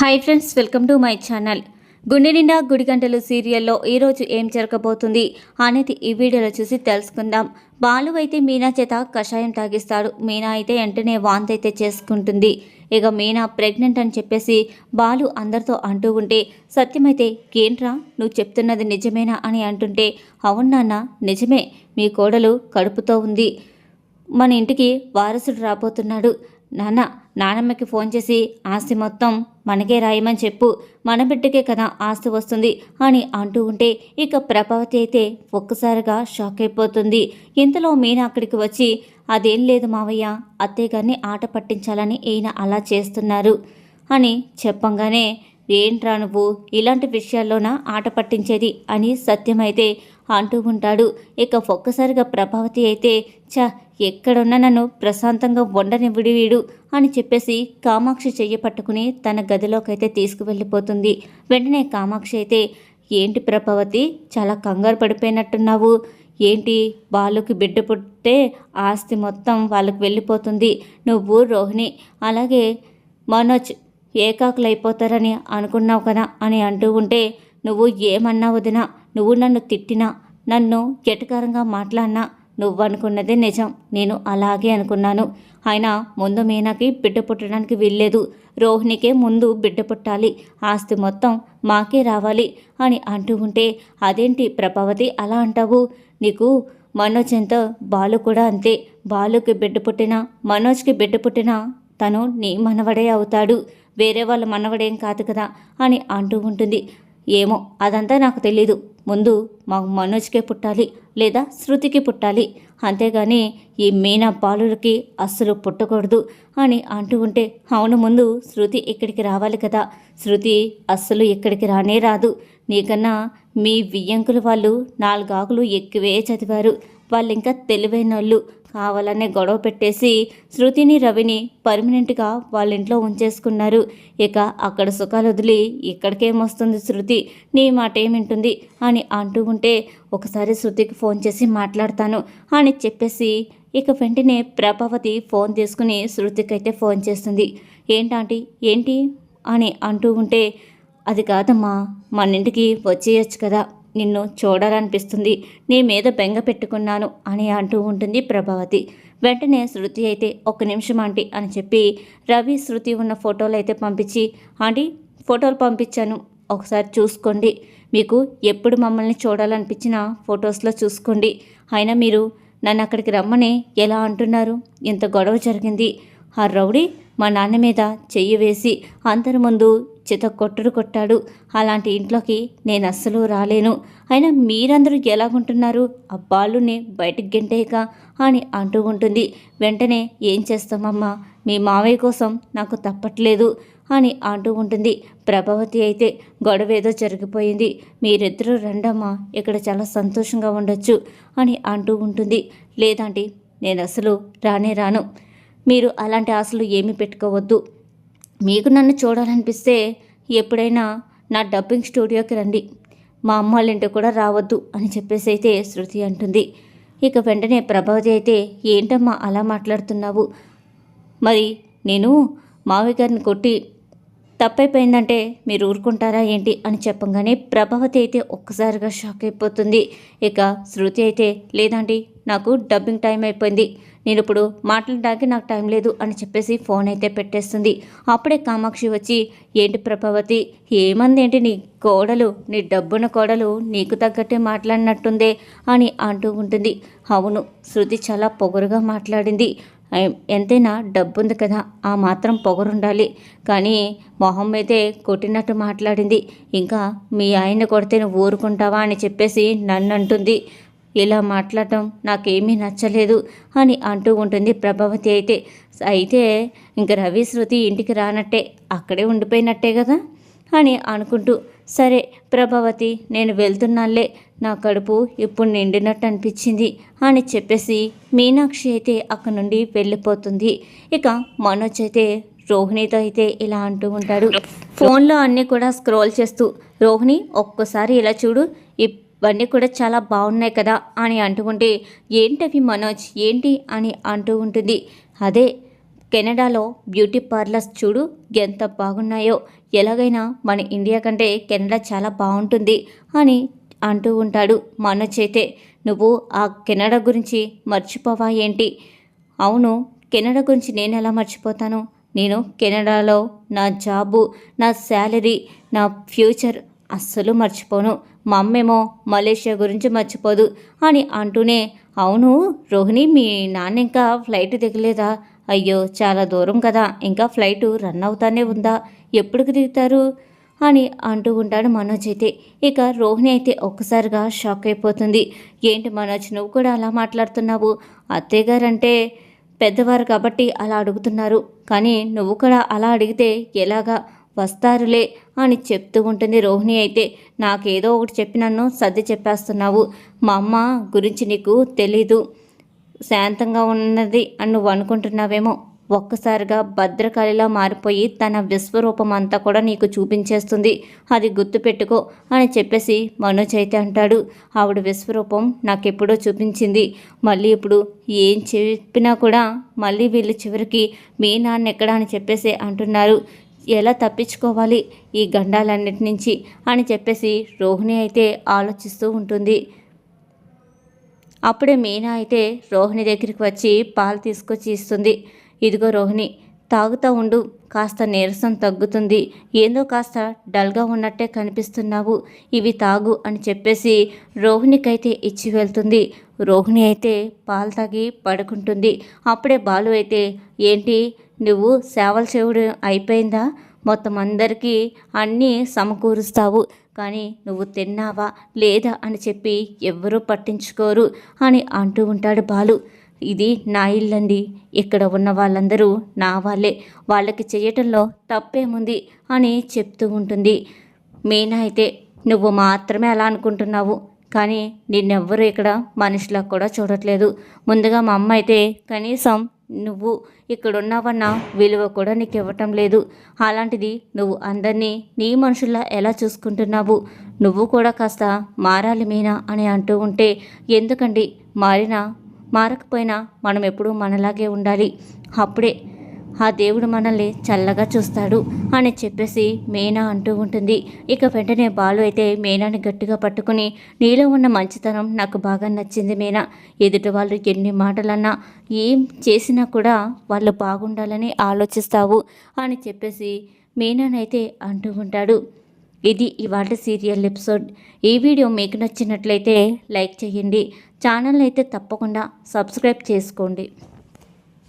Hi friends welcome to my channel. గుండె నిండా గుడి గంటలు సీరియల్లో ఈరోజు ఏం జరగబోతుంది అనేది ఈ వీడియోలో చూసి తెలుసుకుందాం. బాలు అయితే మీనా చేత కషాయం తాగిస్తాడు. మీనా అయితే వెంటనే వాంతి అయితే చేసుకుంటుంది. ఇక మీనా ప్రెగ్నెంట్ అని చెప్పేసి బాలు అందరితో అంటూ ఉంటే సత్యమైతే ఏంట్రా నువ్వు చెప్తున్నది నిజమేనా? అని అంటుంటే అవును నాన్న నిజమే మీ కోడలు కడుపుతో ఉంది. మన ఇంటికి వారసుడు రాబోతున్నాడు. నాన్న నానమ్మకి ఫోన్ చేసి ఆస్తి మొత్తం మనకే రాయమని చెప్పు. మన బిడ్డకే కదా ఆస్తి వస్తుంది అని అంటూ ఉంటే ఇక ప్రభావతి అయితే ఒక్కసారిగా షాక్ అయిపోతుంది. ఇంతలో మీనా అక్కడికి వచ్చి అదేం లేదు మావయ్య అత్తయ్య గారిని ఆట పట్టించాలని ఈయన అలా చేస్తున్నారు అని చెప్పంగానే ఏంట్రా నువ్వు? ఇలాంటి విషయాల్లోన ఆట పట్టించేది? అని సత్యమైతే అంటూ ఉంటాడు. ఇక ఒక్కసారిగా ప్రభావతి అయితే చ ఎక్కడున్నా నన్ను ప్రశాంతంగా ఉండనివిడి వీడు అని చెప్పేసి కామాక్షి చెయ్యి పట్టుకుని తన గదిలోకైతే తీసుకువెళ్ళిపోతుంది. వెంటనే కామాక్షి అయితే ఏంటి ప్రభావతి చాలా కంగారు పడిపోయినట్టున్నావు. ఏంటి వాళ్ళకి బిడ్డ పుట్టే ఆస్తి మొత్తం వాళ్ళకి వెళ్ళిపోతుంది. నువ్వు రోహిణి అలాగే మనోజ్ ఏకాకులు అయిపోతారని అనుకున్నావు కదా అని అంటూ ఉంటే నువ్వు ఏమన్నా వదినా? నువ్వు నన్ను తిట్టినా నన్ను ఎటకారంగా మాట్లాడినా నువ్వు అనుకున్నదే నిజం. నేను అలాగే అనుకున్నాను. అయినా ముందు మీనాకి బిడ్డ పుట్టడానికి వీల్లేదు. రోహిణికే ముందు బిడ్డ పుట్టాలి. ఆస్తి మొత్తం మాకే రావాలి అని అంటూ ఉంటే అదేంటి ప్రభావతి అలా అంటావు? నీకు మనోజ్ ఎంత బాలు కూడా అంతే. బాలుకి బిడ్డ పుట్టినా మనోజ్కి బిడ్డ పుట్టినా తను నీ మనవడే అవుతాడు. వేరే వాళ్ళ మనవడేం కాదు కదా అని అంటూ ఉంటుంది. ఏమో అదంతా నాకు తెలీదు. ముందు మాకు మనోజ్కే పుట్టాలి లేదా శృతికి పుట్టాలి. అంతేగాని ఈ మీనా బాలులకి అస్సలు పుట్టకూడదు అని అంటూ ఉంటే అవును ముందు శృతి ఇక్కడికి రావాలి కదా. శృతి అస్సలు ఇక్కడికి రానే రాదు. నీకన్నా మీ వియ్యంకుల వాళ్ళు నాలుగాకులు ఎక్కువే చదివారు. వాళ్ళు ఇంకా తెలివైన వాళ్ళు కావాలనే గొడవ పెట్టేసి శృతిని రవిని పర్మనెంట్గా వాళ్ళ ఇంట్లో ఉంచేసుకున్నారు. ఇక అక్కడ సుఖాలు వదిలి ఇక్కడికేమొస్తుంది శృతి? నీ మాట ఏమింటుంది అని అంటూ ఉంటే ఒకసారి శృతికి ఫోన్ చేసి మాట్లాడతాను అని చెప్పేసి ఇక వెంటనే ప్రభావతి ఫోన్ తీసుకుని శృతికైతే ఫోన్ చేస్తుంది. ఏంటంటే? ఏంటి? అని అంటూ ఉంటే అది కాదమ్మా మన ఇంటికి వచ్చేయచ్చు కదా. నిన్ను చూడాలనిపిస్తుంది. నీ మీద బెంగ పెట్టుకున్నాను అని అంటూ ఉంటుంది ప్రభావతి. వెంటనే శృతి అయితే ఒక్క నిమిషం ఆంటీ అని చెప్పి రవి శృతి ఉన్న ఫోటోలు అయితే పంపించి ఆంటీ ఫోటోలు పంపించాను. ఒకసారి చూసుకోండి. మీకు ఎప్పుడు మమ్మల్ని చూడాలనిపించిన ఫొటోస్లో చూసుకోండి. అయినా మీరు నన్ను అక్కడికి రమ్మని ఎలా అంటున్నారు? ఇంత గొడవ జరిగింది. ఆ రౌడీ మా నాన్న మీద చెయ్యి వేసి అందరి ముందు చిత కొట్టుడు కొట్టాడు. అలాంటి ఇంట్లోకి నేను అస్సలు రాలేను. అయినా మీరందరూ ఎలాగుంటున్నారు? ఆ బాలుని బయటికి గెంటేయక అని అంటూ ఉంటుంది. వెంటనే ఏం చేస్తామమ్మా? మీ మావయ్య కోసం నాకు తప్పట్లేదు అని అంటూ ఉంటుంది. ప్రభావతి అయితే గొడవ ఏదో జరిగిపోయింది. మీరిద్దరూ రండమ్మా ఇక్కడ చాలా సంతోషంగా ఉండొచ్చు అని అంటూ ఉంటుంది. లేదంటే నేను అసలు రానే రాను. మీరు అలాంటి ఆశలు ఏమీ పెట్టుకోవద్దు. మీకు నన్ను చూడాలనిపిస్తే ఎప్పుడైనా నా డబ్బింగ్ స్టూడియోకి రండి. మా అమ్మ వాళ్ళ ఇంటికి కూడా రావద్దు అని చెప్పేసి అయితే శృతి అంటుంది. ఇక వెంటనే ప్రభావతి అయితే ఏంటమ్మా అలా మాట్లాడుతున్నావు? మరి నేను మావి గారిని కొట్టి తప్పైపోయిందంటే మీరు ఊరుకుంటారా ఏంటి? అని చెప్పంగానే ప్రభావతి అయితే ఒక్కసారిగా షాక్ అయిపోతుంది. ఇక శృతి అయితే లేదండి నాకు డబ్బింగ్ టైం అయిపోయింది. నేను ఇప్పుడు మాట్లాడడానికి నాకు టైం లేదు అని చెప్పేసి ఫోన్ అయితే పెట్టేస్తుంది. అప్పుడే కామాక్షి వచ్చి ఏంటి ప్రభావతి ఏమంది ఏంటి నీ కోడలు? నీ డబ్బున కోడలు నీకు తగ్గట్టే మాట్లాడినట్టుందే అని అంటూ ఉంటుంది. అవును శృతి చాలా పొగరుగా మాట్లాడింది. ఎంతైనా డబ్బు ఉంది కదా ఆ మాత్రం పొగరుండాలి. కానీ మొహం అయితే కొట్టినట్టు మాట్లాడింది. ఇంకా మీ ఆయన కొడితే నువ్వు ఊరుకుంటావా? అని చెప్పేసి నన్ను అంటుంది ఇలా మాట్లాడటం నాకేమీ నచ్చలేదు అని అంటూ ఉంటుంది ప్రభావతి అయితే. అయితే ఇంక రవి శృతి ఇంటికి రానట్టే అక్కడే ఉండిపోయినట్టే కదా అని అనుకుంటూ. సరే ప్రభావతి నేను వెళ్తున్నానులే నా కడుపు ఇప్పుడు నిండినట్టు అనిపించింది అని చెప్పేసి మీనాక్షి అయితే అక్కడి నుండి వెళ్ళిపోతుంది. ఇక మనోజ్ అయితే రోహిణితో అయితే ఇలా అంటూ ఉంటాడు. ఫోన్లో అన్నీ కూడా స్క్రోల్ చేస్తూ రోహిణి ఒక్కసారి ఇలా చూడు ఇవన్నీ కూడా చాలా బాగున్నాయి కదా అని అంటూ ఉంటే ఏంటవి మనోజ్? ఏంటి? అని అంటూ ఉంటుంది. అదే కెనడాలో బ్యూటీ పార్లర్స్ చూడు ఎంత బాగున్నాయో. ఎలాగైనా మన ఇండియా కంటే కెనడా చాలా బాగుంటుంది అని అంటూ ఉంటాడు మనోజ్ అయితే. నువ్వు ఆ కెనడా గురించి మర్చిపోవా ఏంటి? అవును కెనడా గురించి నేను ఎలా మర్చిపోతాను? నేను కెనడాలో నా జాబు నా శాలరీ నా ఫ్యూచర్ అస్సలు మర్చిపోను. మా అమ్మేమో మలేషియా గురించి మర్చిపోదు అని అంటూనే అవును రోహిణి మీ నాన్న ఇంకా ఫ్లైట్ దిగలేదా? అయ్యో చాలా దూరం కదా ఇంకా ఫ్లైట్ రన్ అవుతానే ఉందా? ఎప్పుడుకి దిగుతారు? అని అంటూ ఉంటాడు మనోజ్ అయితే. ఇక రోహిణి అయితే ఒక్కసారిగా షాక్ అయిపోతుంది. ఏంటి మనోజ్ నువ్వు కూడా అలా మాట్లాడుతున్నావు? అత్తయ్య గారంటే పెద్దవారు కాబట్టి అలా అడుగుతున్నారు. కానీ నువ్వు కూడా అలా అడిగితే ఎలాగా? వస్తారులే అని చెప్తూ ఉంటుంది రోహిణి అయితే నాకేదో ఒకటి చెప్పి నన్ను సర్ది చెప్పేస్తున్నావు. మా అమ్మ గురించి నీకు తెలీదు. శాంతంగా ఉన్నది అని నువ్వు అనుకుంటున్నావేమో. ఒక్కసారిగా భద్రకాళిలా మారిపోయి తన విశ్వరూపం అంతా కూడా నీకు చూపించేస్తుంది. అది గుర్తుపెట్టుకో అని చెప్పేసి మనోజ్ అయితే అంటాడు. ఆవిడ విశ్వరూపం నాకెప్పుడో చూపించింది. మళ్ళీ ఇప్పుడు ఏం చెప్పినా కూడా మళ్ళీ వీళ్ళు చివరికి మీ నాన్న ఎక్కడ అని చెప్పేసి అంటున్నారు. ఎలా తప్పించుకోవాలి ఈ గండాలన్నిటి నుంచి అని చెప్పేసి రోహిణి అయితే ఆలోచిస్తూ ఉంటుంది. అప్పుడే మీనా అయితే రోహిణి దగ్గరికి వచ్చి పాలు తీసుకొచ్చి ఇస్తుంది. ఇదిగో రోహిణి తాగుతూ ఉండు కాస్త నీరసం తగ్గుతుంది. ఏందో కాస్త డల్గా ఉన్నట్టే కనిపిస్తున్నావు. ఇవి తాగు అని చెప్పేసి రోహిణికైతే ఇచ్చి వెళ్తుంది. రోహిణి అయితే పాలు తాగి పడుకుంటుంది. అప్పుడే బాలు అయితే ఏంటి నువ్వు సేవలు చేయడం అయిపోయిందా? మొత్తం అందరికీ అన్నీ సమకూరుస్తావు. కానీ నువ్వు తిన్నావా? లేదా? అని చెప్పి ఎవ్వరూ పట్టించుకోరు అని అంటూ ఉంటాడు బాలు. ఇది నా ఇల్లండి. ఇక్కడ ఉన్న వాళ్ళందరూ నా వాళ్ళే. వాళ్ళకి చేయటంలో తప్పేముంది అని చెప్తూ ఉంటుంది. మీనా అయితే నువ్వు మాత్రమే అలా అనుకుంటున్నావు. కానీ నిన్నెవ్వరూ ఇక్కడ మనిషిలా కూడా చూడట్లేదు. ముందుగా మా అమ్మ అయితే కనీసం నువ్వు ఇక్కడున్నావన్న విలువ కూడా నీకు ఇవ్వటం లేదు. అలాంటిది నువ్వు అందరినీ నీ మనుషుల్లా ఎలా చూసుకుంటున్నావు? నువ్వు కూడా కాస్త మారాలి మీనా అని అంటూ ఉంటే ఎందుకండి మారినా? మారకపోయినా మనం ఎప్పుడూ మనలాగే ఉండాలి. అప్పుడే ఆ దేవుడు మనల్ని చల్లగా చూస్తాడు అని చెప్పేసి మీనా అంటూ ఉంటుంది. ఇక వెంటనే బాలు అయితే మీనాని గట్టిగా పట్టుకుని నీలో ఉన్న మంచితనం నాకు బాగా నచ్చింది మీనా. ఎదుటి వాళ్ళు ఎన్ని మాటలన్నా ఏం చేసినా కూడా వాళ్ళు బాగుండాలని ఆలోచిస్తావు అని చెప్పేసి మీనానైతే అంటూ ఉంటాడు. ఇది ఇవాళ సీరియల్ ఎపిసోడ్. ఈ వీడియో మీకు నచ్చినట్లయితే లైక్ చేయండి. ఛానల్ అయితే తప్పకుండా సబ్స్క్రైబ్ చేసుకోండి.